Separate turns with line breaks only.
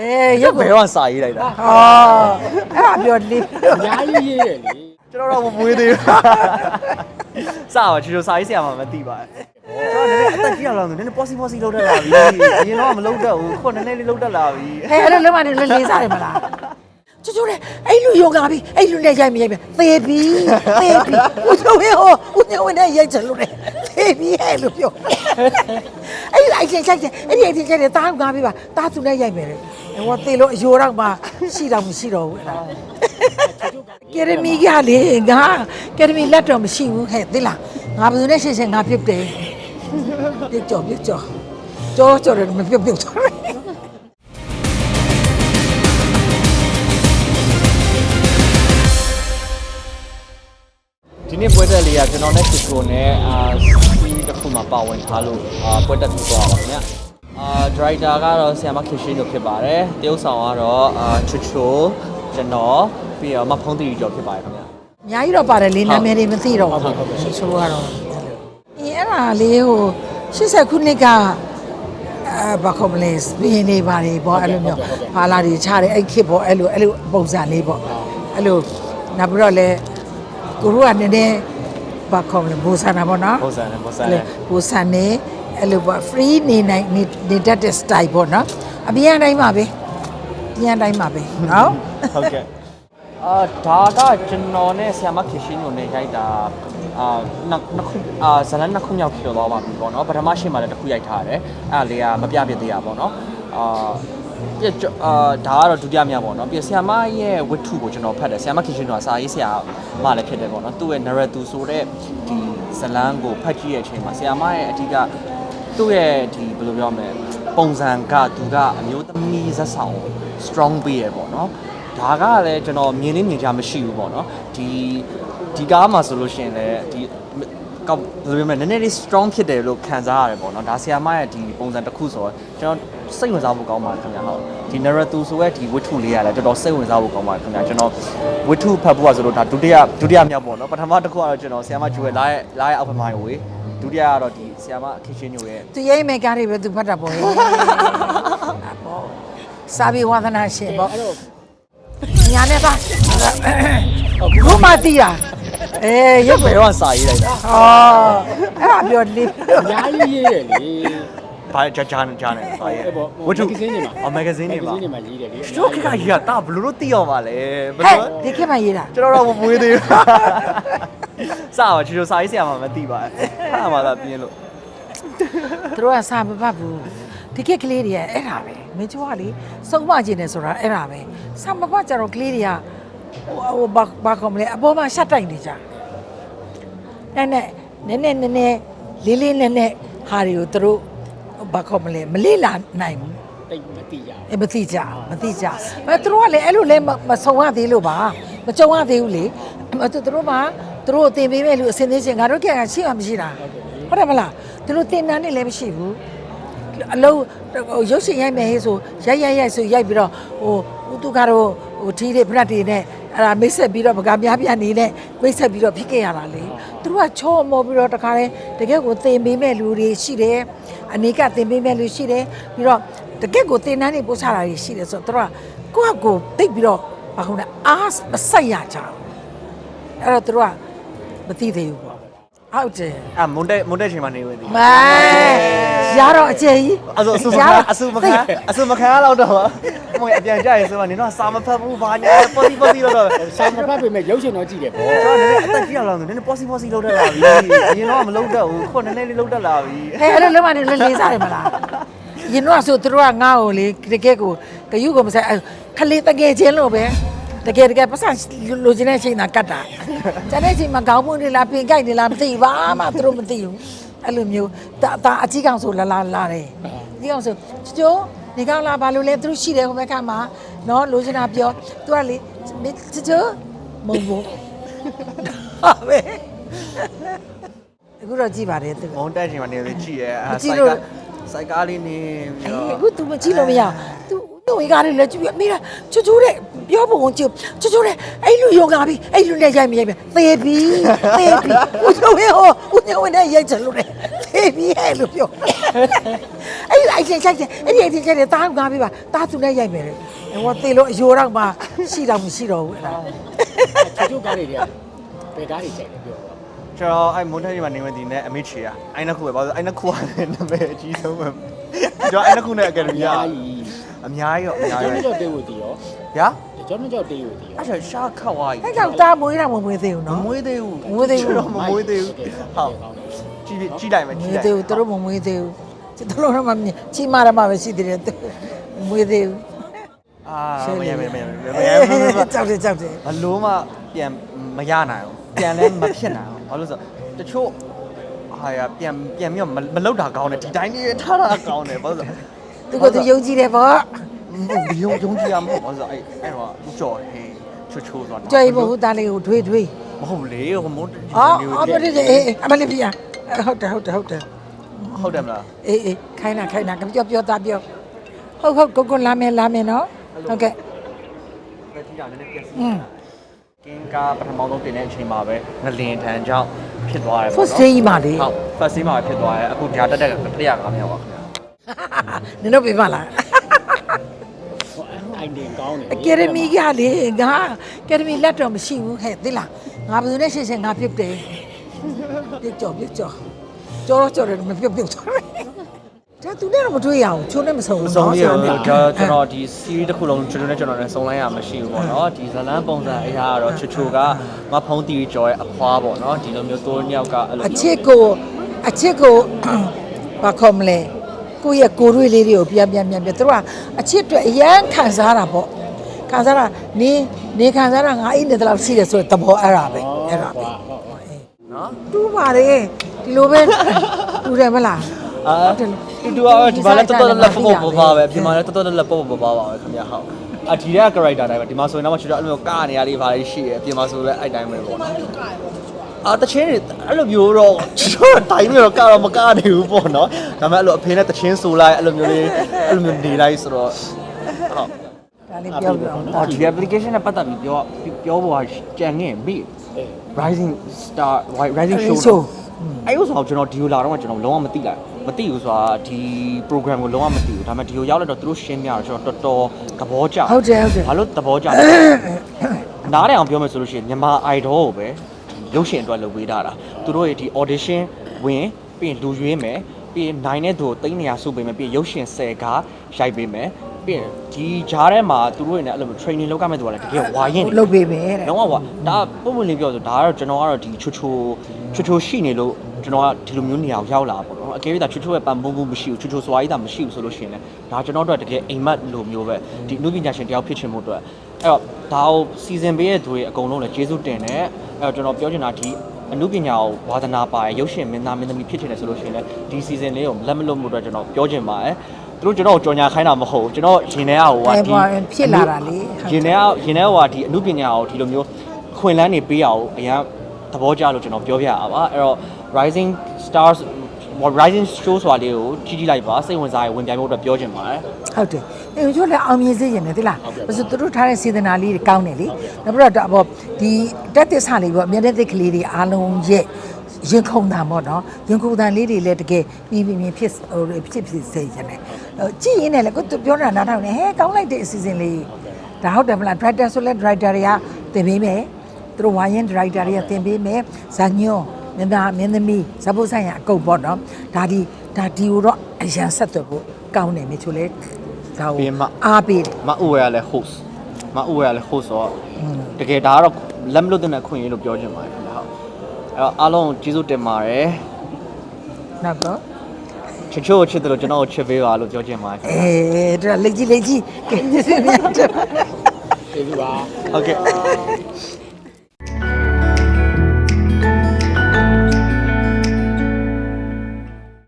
အေးရုပ်
ဘ
ကို
ယ်တော့စာရေးလိုက်တာ
ဟောအဲ့ဒါပြောလေး
အများကြီးရေးတယ်လေ
ကျွန်တော်တော့မမွေးသေးဘူးစာပါချီချိုစာရေးဆရာမှမသိပါဘူးကျွန်တော်လည်းအသက်ကြီးအောင်လို့နည်းနည်း possible possible လောက်တတ်လာပြီအရင်တော့မလောက်တတ်ဘူးခုနည်းနည်းလေးလောက်တတ်လာပြီ
ဟဲ့အဲ့လိုလုံးဝနေလေးစားတယ်မလားကျကျတဲ့အဲ့လူယောဂါပြီအဲ့လူနဲ့ရိုက်မရိုက်ပဲသေပြီသေပြီဦးကျော်ဝင်းဟောဦးကျော်ဝင်းနဲ့ရိုက်ချင်လို့လေသေပြီအဲ့လိုပြောအဲ့ဒီအိုက်ချင်ချိုက်ချင်အဲ့ဒီအိုက်ချင်ချိုက်တယ်တားငါပြီပါတားသူနဲ့ရိုက်မယ်လေ ဟောသေလို့အယိုးတော့မှရှိတော့မရှိတော့ဘူးအဲ့ဒါကယ်ဒမီကလေငါကယ်ဒမီလက်တော့မရှိဘူးဟဲ့သိလားငါဘယ်သူနဲ့ရှင်းရှင်းငါပြုတ်တယ်ပြုတ်ကြော်ပြုတ်ကြော်ကြောကြော်တယ်မပြုတ်ပြုတ်ကြော်
ဒီနေ့ပွဲတက်လေးကကျွန်တော်နဲ့ချီချိုနဲ့အာစီးတစ်ခုမှပါဝင်ထားလို့အာပွဲတက်ပြီးသွားပါခင်ဗျာ အာဒရိုက်တာကတော့ဆီယမခင်ရှင်းတို့ဖြစ်ပါတယ်တရုပ်ဆောင်ကတော့အာချီချိုကျွန်တော်ပြီးတော့မဖုံးတီကျော်ဖြစ်ပါတယ်ခင်ဗျာ
အများကြီးတော့ပါတယ်လေနာမည်တွေမသိတော့ဘူးဆိုတော့ကတော့အင်းအဲ့ဒါလေးဟို80ခုနှစ်ကအဲဘာခေါ်မလဲစပင်းနေပါလေပေါ့အဲ့လိုမျိုးဟာလာတွေချတယ်အဲ့ခေတ်ပေါ့အဲ့လိုအဲ့လိုပုံစံလေးပေါ့အဲ့လိုနောက်ပြီးတော့လေကိုတို့ကနည်းနည်းဘာခေါ်မလဲဘူဆန်တာပေါ့နော်
ပုံစံနဲ့ပုံစံ
အဲ့လို
နဲ့
ဘူဆန်နေ အဲ့လိုပေါ့ free နေနိုင်နေနေတတ်တဲ့ style ပေါ့နော်အပြင်အတိုင်းပါပဲအပြင်အတိုင်းပါပဲနော်
ဟုတ်ကဲ့အာဒါကကျွန်တော်နဲ့ဆီယမခင်ရှင်းတို့နဲ့ရိုက်တာအာနှစ်နှစ်ခုအာဇလန်နှစ်ခုမြောက်ဖြစ်သွားပါပြီပေါ့နော်ပထမရှိမှလည်းတစ်ခုရိုက်ထားရတယ်အဲ့ဒါလေးကမပြပြသေးရပါပေါ့နော်အာပြည့်ကျော်အာဒါကတော့ဒုတိယမြောက်ပေါ့နော်ပြည့်ဆီယမရဲ့ဝတ္ထုကိုကျွန်တော်ဖတ်တယ်ဆီယမခင်ရှင်းတို့ကစာရေးဆရာမလည်းဖြစ်တယ်ပေါ့နော်သူ့ရဲ့ narrative ဆိုတဲ့ဒီဇလန်ကိုဖတ်ကြည့်ရဲ့အချိန်မှာဆီယမရဲ့အဓိက သူ့ရဲ့ဒီဘယ်လိုပြောမလဲပုံစံကသူကအမျိုးသမီးဇက်ဆောင် strong ပေးရပေါ့နော်ဒါကလည်းကျွန်တော်မြင်နေမြင်ကြမရှိဘူးပေါ့နော်ဒီဒီကားမှာဆိုလို့ရှိရင်လည်းဒီကောက်ဘယ်လိုပြောမလဲနည်းနည်းလေး strong ဖြစ်တယ်လို့ခံစားရတယ်ပေါ့နော်ဒါဆီယာမရဲ့ဒီပုံစံတစ်ခုဆိုတော့ကျွန်တော်စိတ်ဝင်စားဖို့ကောင်းပါတယ်ခင်ဗျာဟုတ်ဒီ narrative ဆိုရဲ့ဒီဝတ္ထုလေးကလည်းတော်တော်စိတ်ဝင်စားဖို့ကောင်းပါတယ်ခင်ဗျာကျွန်တော်ဝတ္ထုဖတ်ဖို့ဆိုတော့ဒါဒုတိယဒုတိယမြောက်ပေါ့နော်ပထမတစ်ခုကတော့ကျွန်တော်ဆီယာမကျူရဲ့လာရဲ့လာရဲ့အောက်ဖက်မိုင်းဝေး ဒုတိယကတော့ဒီဆီယာမအခင်းချင်းညိုရဲ့
သူရိမ့်မဲ့ကားတွေပဲသူဖတ်တာပေါ့ဟဲ့ပေါ့စာပေဝါသနာရှင်ပေါ့
အဲ့တော့
ညာနဲ့သားဘုမတီးတာအေးရုပ်
ဘယ်တော့စာရေးလိုက်တာ
ဟောအဲ့ဒါပြောလေး
အများကြီးရေးတယ်လေ
ဘာဂျာဂျာဂျာနဲ့စာရေး
အဲ့ပေါ့
ဝတ္ထု
မဂ္ဂဇင်းတွေမှာ
အော်မဂ္ဂဇင်းတွေမှာ
မဂ္ဂဇင်းတွေမှာရေးတယ်လေ
စတော့ခကကြီးကတာဘယ်လိုလုပ်သိအောင်ပါလဲဘယ်
ဟဲ့
လို
ဒီခေတ်မှရေးတာ
ကျွန်တော်တော့မမွေးသေးဘူးစာပါချီချိုစာရေးဆရာမှမသိပါဘူးဟာမှသာပြင်းလို့
သူတို့ကစာမဖတ်ဘူးဒီခေတ်ကလေးတွေကအဲ့ဒါပဲမင်းချိုးကလေစုံမကျင်တယ်ဆိုတာအဲ့ဒါပဲစာမဖတ်ကြတော့ကလေးတွေကဟိုဟိုဘာဘာကောမလဲအပေါ်မှာရှက်တိုက်နေကြအဲ့နဲ့နည်းနည်းနည်းနည်းလေးလေးနည်းနည်းဟာတွေကိုသူတို့ ဘာကောမလဲမလေးလာနိုင်ဘူး
တိတ်မတိရဘူး
အဲမသိကြမသိကြမသူတို့ကလည်းအဲ့လိုလဲမမဆုံရသေးလို့ပါမကြုံရသေးဘူးလေမသူတို့ကသူတို့အတင်ပေးမဲ့လူအစင်းသေးချင်းငါတို့ကရှိမှမရှိတာဟုတ်တယ်မလားသူတို့တင်တန်းနေလည်းမရှိဘူးအလုံးဟိုရုပ်ရှင်ရိုက်မယ်ဟေးဆိုရိုက်ရိုက်ရိုက်ဆိုရိုက်ပြီးတော့ဟိုဦးသူကတော့ဟိုထီးတွေဖရက်တွေနဲ့အဲ့ဒါမိတ်ဆက်ပြီးတော့ပကများပြနေနဲ့မိတ်ဆက်ပြီးတော့ဖြစ်ခဲ့ရတာလေသူတို့ကချောမောပြီးတော့တခါတည်းတကယ်ကိုတင်ပေးမဲ့လူတွေရှိတယ် အနေကတင်ပေးမဲ့လူရှိတယ်ပြီးတော့တကယ့်ကိုတင်တန်းနေပို့ချတာတွေရှိတယ်ဆိုတော့သူတို့ကကိုယ့်ဟာကိုယ်သိပ်ပြီးတော့ဘာခုနအားမဆက်ရကြဘူးအဲ့တော့သူတို့ကမသိသေးဘူးပေါ့ ဟုတ်တယ်
အမွန်တက်မွန်တက်ချိန်မှနေဝင်သေး
မဲရတော့အကျယ်ကြီး
အဆူအဆူမခံအဆူမခံအဆူမခံတော့တော့မွေအပြန်ကြရဲဆိုတော့နင်တော့စာမဖတ်ဘူးဘာညာပေါ်စီပေါ်စီတော့တော့
စာမဖတ်ပေမဲ့ရုပ်ရှင်တော့ကြည့်တယ်ပေါ့
ကျွန်တော်လည်းအသက်ကြီးအောင်လို့နည်းနည်းပေါ်စီပေါ်စီလောက်တတ်လာပြီအရင်တော့မလောက်တတ်ဘူးခုနည်းနည်းလေးလောက်တတ်လာပြီ
ဟဲ့အဲ့လိုလုံးဝနေလေးစားတယ်မလားရင်တော့ဆိုသူတို့ကငါ့ကိုလေတကယ်ကိုဂယုကိုမဆိုင်အဲ့ခလေးတကယ်ချင်းလို့ပဲ တကယ်တကယ်ပတ်စံလိုချင်တဲ့အချိန်သာကတ်တာကျန်တဲ့အချိန်မှာခေါင်းပွင့်နေလားပင်ကြိုက်နေလားမသိဘူးဘာမှသူတို့မသိဘူးအဲ့လိုမျိုးဒါဒါအကြီးကောင်ဆိုလာလာလာတယ်အကြီးကောင်ဆိုကျိုးဒီကောင်လာဘာလို့လဲသူတို့ရှိတယ်ဟိုဘက်ကမှာနော်လိုချင်တာပြောသူကလေကျိုးမုံဘူးဟာပဲအခုတော့ကြည့်ပါတယ်သူ
မွန်တက်ချိန်မှနေလေကြည့်ရဲ
မကြည့်လို့
စိုက်ကားလေးနေပြီး
အေး
တော့
အခု तू မကြည့်လို့မရဘူး तू တို့ဝေကားလေးလည်းကြည့်ရမေးတာချူချူတဲ့ ပြောပုံကိုကြည့်ချိုချိုနဲ့အဲ့လူယောဂါပြီးအဲ့လူနဲ့ရိုက်မရိုက်မသေပြီသေပြီဦးကျော်ဝင်းဟောဦးကျော်ဝင်းနဲ့ရိုက်ချင်လို့လေသေပြီဟဲ့လို့ပြောအဲ့ဒီအချင်းဆိုင်ချင်းအဲ့ဒီအချင်းဆိုင်တဲ့တားငါပြီးပါတားသူနဲ့ရိုက်မယ်လေဟောသေလို့အယိုတော့မှရှိတော့မရှိတော့ဘူးအဲ့ဒါ
ချိုချိုကားတွေကဘယ်ကားတွေကြိုက်လဲပြောပါ
ကျွန်တော်အဲ့မွန်ထက်ကြီးမှာနေဝင်တည်နဲ့အမေချီရအဲ့နှစ်ခုပဲဘာလို့အဲ့နှစ်ခုကလည်းနာမည်အကြီးဆုံးပဲကျွန်တော်အဲ့နှစ်ခုနဲ့အကယ်ဒမီ
က
အများကြီးရောအများ
ကြီး
ကျွ
န်တော်တော့တေဝတီရော
ညာ
ကျွန်တော်ကြောက်တေးဖို့တီရော
အဲ့ဒါရှာခတ်သွားပြီ
အဲ့ကောင်တားမွေးတာမမွေးသေးဘူး
မ
နော်
မွေးသေးဘူး
မမွေးသေးဘူး
ကျွန်တော်မမွေးသေးဘူးဟုတ်ကြည့်ကြည့်လိုက်မယ်
မ
ကြွေးည့်လိုက်
သေးဘူးသူတို့မမွေးသေးဘူးသူတို့တော့မမြင်ကြီးမားတယ်မှပဲရှိသေးတယ်သူမမွေးသေးဘူး
အာမရမရမရမရမရ
ကြောက်တယ်ကြောက်တယ်
ဘလို့မှပြန်မရနိုင်ဘူးပြန်လည်းမဖြစ်နိုင်ဘူးဘာလို့ဆိုတချို့ဟာရပြန်ပြန်ပြီးမလောက်တာကောင်းတယ်ဒီတိုင်းလေးထားတာကောင်းတယ်ဘာလို့ဆို
သူကသူယုံကြည်တယ်ပေါ့
မယုံယုံကြည်ရမဟုတ်ဘာလို့ဆိုအဲ့အဲ့တော့ဦးကျော်ဟေးချိုချိုဆိုတာ
ကြွေးဖို့တားလေးကိုထွေးထွေး
မဟုတ်လေဟိုမုန်း
အော်အော်ပြည့်တယ်အေးအမလေးပြဟုတ်တယ်ဟုတ်တယ်ဟုတ်တယ်
ဟုတ်တယ်မလား
အေးအေးခိုင်းတာခိုင်းတာပြောပြောသားပြောဟုတ်ဟုတ်ကိုကိုလာမယ်လာမယ်နော်ဟုတ်ကဲ့
ပဲကြည့်တာနည်းနည်းပြက်စီ
อืม
ကင်းကားပထမဆုံးတင်တဲ့အချိန်မှာပဲငလင်ထန်ကြောင့်ဖြစ်သွားတယ်ပေါ့
first
နော်
day မှာလေ
ဟုတ် first day မှာပဲဖြစ်သွားတယ်အခုဓာတက်တက်က105မြောက်ပါခင်ဗျာ
နင်တို့ပြပါလား
ဟို အိုင်ဒင်ကောင်းတယ်
အကယ်ဒမီကလေငါအကယ်ဒမီလက်တော့မရှိဘူးဟဲ့သိလားငါဘယ်သူနဲ့ရှင်းရှင်းငါပြုတ်တယ်ပြုတ်ကြော်ပြုတ်ကြော်ကြော်တော့ကြော်တယ်မပြုတ်ပြုတ်ကြော်တယ်ဒါသူနဲ့တော့မတွေ့ရအောင်ချိုးနဲ့မဆုံ
မ
ဘူး
ဆုံးရဘူး
နော်
ဒါကျွန်တော်ဒီ series တစ်ခုလုံးကျွန်တော်နဲ့ကျွန်တော်နဲ့စုံလိုက်ရမရှိဘူးပေါ့နော်ဒီဇလန်းပုံစံအရာကတော့ချူချူကမဖုံးတီကျော်ရဲ့အခွားပေါ့နော်ဒီလိုမျိုးတိုးညောက်ကအဲ့လို
အချစ်ကိုအချစ်ကိုဘာခေါ်မလဲ ကိုယ့်ရဲ့ကိုယ်ရွေးလေးတွေကိုပြန်ပြန်ပြန်ပြန်သူတို့ကအချစ်အတွက်အရန်ခံစားတာပေါ့ခံစားတာနေနေခံစားတာငါအိနေတလောက်ရှိတယ်ဆိုတဲ့သဘောအဲ့ဒါပဲအဲ့ဒါပဲ
ဟုတ်ဟုတ်
နော်
တူးပါတယ်ဒီလိုပဲတူတယ်မလား
အာတူတူကတော့ဒီမှာလည်းတော်တော်လက်ပေါ့ပေါ့ပါပဲဒီမှာလည်းတော်တော်လက်ပေါ့ပေါ့ပါပါပဲခင်ဗျာဟုတ်အဒီတဲ့ character တိုင်းပဲဒီမှာဆိုရင်တော့ချူချူအဲ့လိုမျိုးကားနေရလေးပါလေးရှိတယ်ပြင်မှာဆိုလည်းအဲ့တိုင်းပဲပေါ့နော် အာတချင်းတွေအဲ့လိုမျိုးတော့ကျွန်တော်တိုင်းမျိုးတော့ကတော့မကားနိုင်ဘူးပေါ့နော်ဒါပေမဲ့အဲ့လိုအဖေနဲ့တချင်းဆိုလိုက်အဲ့လိုမျိုးလေးအဲ့လိုမျိုးနေလိုက်ဆိုတော့ဟုတ်
ဒါလေးပြောပြအောင်
အော်ဒီ application နဲ့ပတ်သက်ပြီးပြောပြောဖို့ကကြံငင်ပြီ
အေး
rising star rising show
ဆို
အဲ့လိုဆိုတော့ကျွန်တော်ဒီလိုလာတော့ကျွန်တော်လုံးဝမသိလိုက်မသိဘူးဆိုတာဒီ program ကိုလုံးဝမသိဘူးဒါပေမဲ့ဒီလိုရောက်လာတော့သူတို့ရှင်းပြတော့ကျွန်တော်တော်တော်သဘောကျ
ဟုတ်တယ်ဟုတ်တယ်
ဘာလို့သဘောကျလဲနားရအောင်ပြောမယ်ဆိုလို့ရှိရင်မြန်မာ idol ကိုပဲ ရုပ်ရှင်အတွက်လုပ်ပေးတာတာသူတို့ရဲ့ဒီ audition ဝင်ပြီးရင်လူရွေးမယ်ပြီးရင်နိုင်တဲ့သူကိုတိတ်နေရစုပေးမယ်ပြီးရင်ရုပ်ရှင်10ကားရိုက်ပေးမယ်ပြီးရင်ဒီဂျားထဲမှာသူတို့ရဲ့အဲ့လို training လုပ်ရမယ့်သူကလည်းတကယ်ဝါရင်နေ
လုပ်ပေးမယ်တဲ့
လုံးဝကွာဒါပုံမှန်လေးပြောဆိုဒါကတော့ကျွန်တော်ကတော့ဒီချိုချိုချိုချိုရှိနေလို့ကျွန်တော်ကဒီလိုမျိုးနေရာကိုရောက်လာပေါ့ နော်အကယ်၍ဒါချိုချိုရဲ့ပံပုံးမှုမရှိဘူးချိုချိုစွာကြီးတာမရှိဘူးဆိုလို့ရှိရင်လည်းဒါကျွန်တော်တို့ကတကယ်အိမ်မက်လိုမျိုးပဲဒီအမှုပညာရှင်တယောက်ဖြစ်ချင်မှုအတွက်အဲ့တော့ဒါကိုစီစဉ်ပေးတဲ့သူတွေအကုန်လုံးလည်းကျေးဇူးတင်တယ်အဲ့တော့ကျွန်တော်ပြောချင်တာဒီအမှုပညာကိုဝါသနာပါရရုပ်ရှင်မင်းသားမင်းသမီးဖြစ်ချင်တယ်ဆိုလို့ရှိရင်လည်းဒီ season လေးကိုလက်မလွတ်မှုအတွက်ကျွန်တော်ပြောချင်ပါတယ်သူတို့ကျွန်တော်ကိုကြော်ညာခိုင်းတာမဟုတ်ဘူးကျွန်တော်ရင်ထဲကဟိုက
အဲ့
ဒီ
ပေါ်ဖြစ်လာတာလေ
ရင်ထဲကရင်ထဲကဟိုဒီအမှုပညာကိုဒီလိုမျိုးခွင်လန်းနေပေးရအောင်အရင်သဘောကျလို့ကျွန်တော်ပြောပြရပါအဲ့တော့ Rising Stars Rising Show ဆိုတာလေးကိုကြည့်ကြည့်လိုက်ပါစိတ်ဝင်စားရင်ဝင်ပြိုင်ဖို့အတွက်ပြောချင်ပါတယ်
ဟုတ်တယ်အဲချို့လည်းအောင်မြင်စေချင်တယ်သိလားဘာလို့သူတို့ထားတဲ့စေတနာလေးတွေကောင်းတယ်လေနောက်ပြီးတော့ဘောဒီတက်သစ္စာလေးပေါ့အမြဲတမ်းသိကလေးတွေအားလုံးရဲ့ရင်ခုန်တာပေါ့နော်ရင်ခုန်တာလေးတွေလည်းတကယ်မြင်မြင်မြင်ဖြစ်ဟိုဖြစ်ဖြစ်စေချင်တယ်ကြည့်ရင်းနဲ့လည်းကိုသူပြောတာနားထောင်နေဟဲကောင်းလိုက်တဲ့အစီအစဉ်လေးဒါဟုတ်တယ်မလား director ဆိုလဲ director တွေကတင်ပေးမယ်သူတို့ဝိုင်းရင် director တွေကတင်ပေးမယ်ဇာညွန်း မင်းသားမင်းသမီးဇဘုတ်ဆိုင်ရအကုတ်ပေါ့နော်ဒါဒီဒါဒီကိုတော့အရန်ဆက်သွယ်ဖို့ကောင်းတယ်မြေချိုလဲဒါကို
ပြီးမှ
အားပေးတယ်
မအူရလည်း host မအူရလည်း host ဆိုတော့တကယ်ဒါကတော့လက်မလွတ်တဲ့အခွင့်အရေးလို့ပြောချင်ပါတယ်ခင်ဗျာဟုတ်အဲ့တော့အားလုံးကျေးဇူးတင်ပါတယ်
နောက်တော့
ချစ်ချို့ကိုချစ်တယ်လို့ကျွန်တော်ကိုချစ်ပေးပါလို့ပြောချင်ပါတယ်ခင်
အဲဒါလက်ကြီးလက်ကြီးကဲကျေးဇူးများတယ်
ကျေးဇူးပါ
ဗျာဟုတ်ကဲ့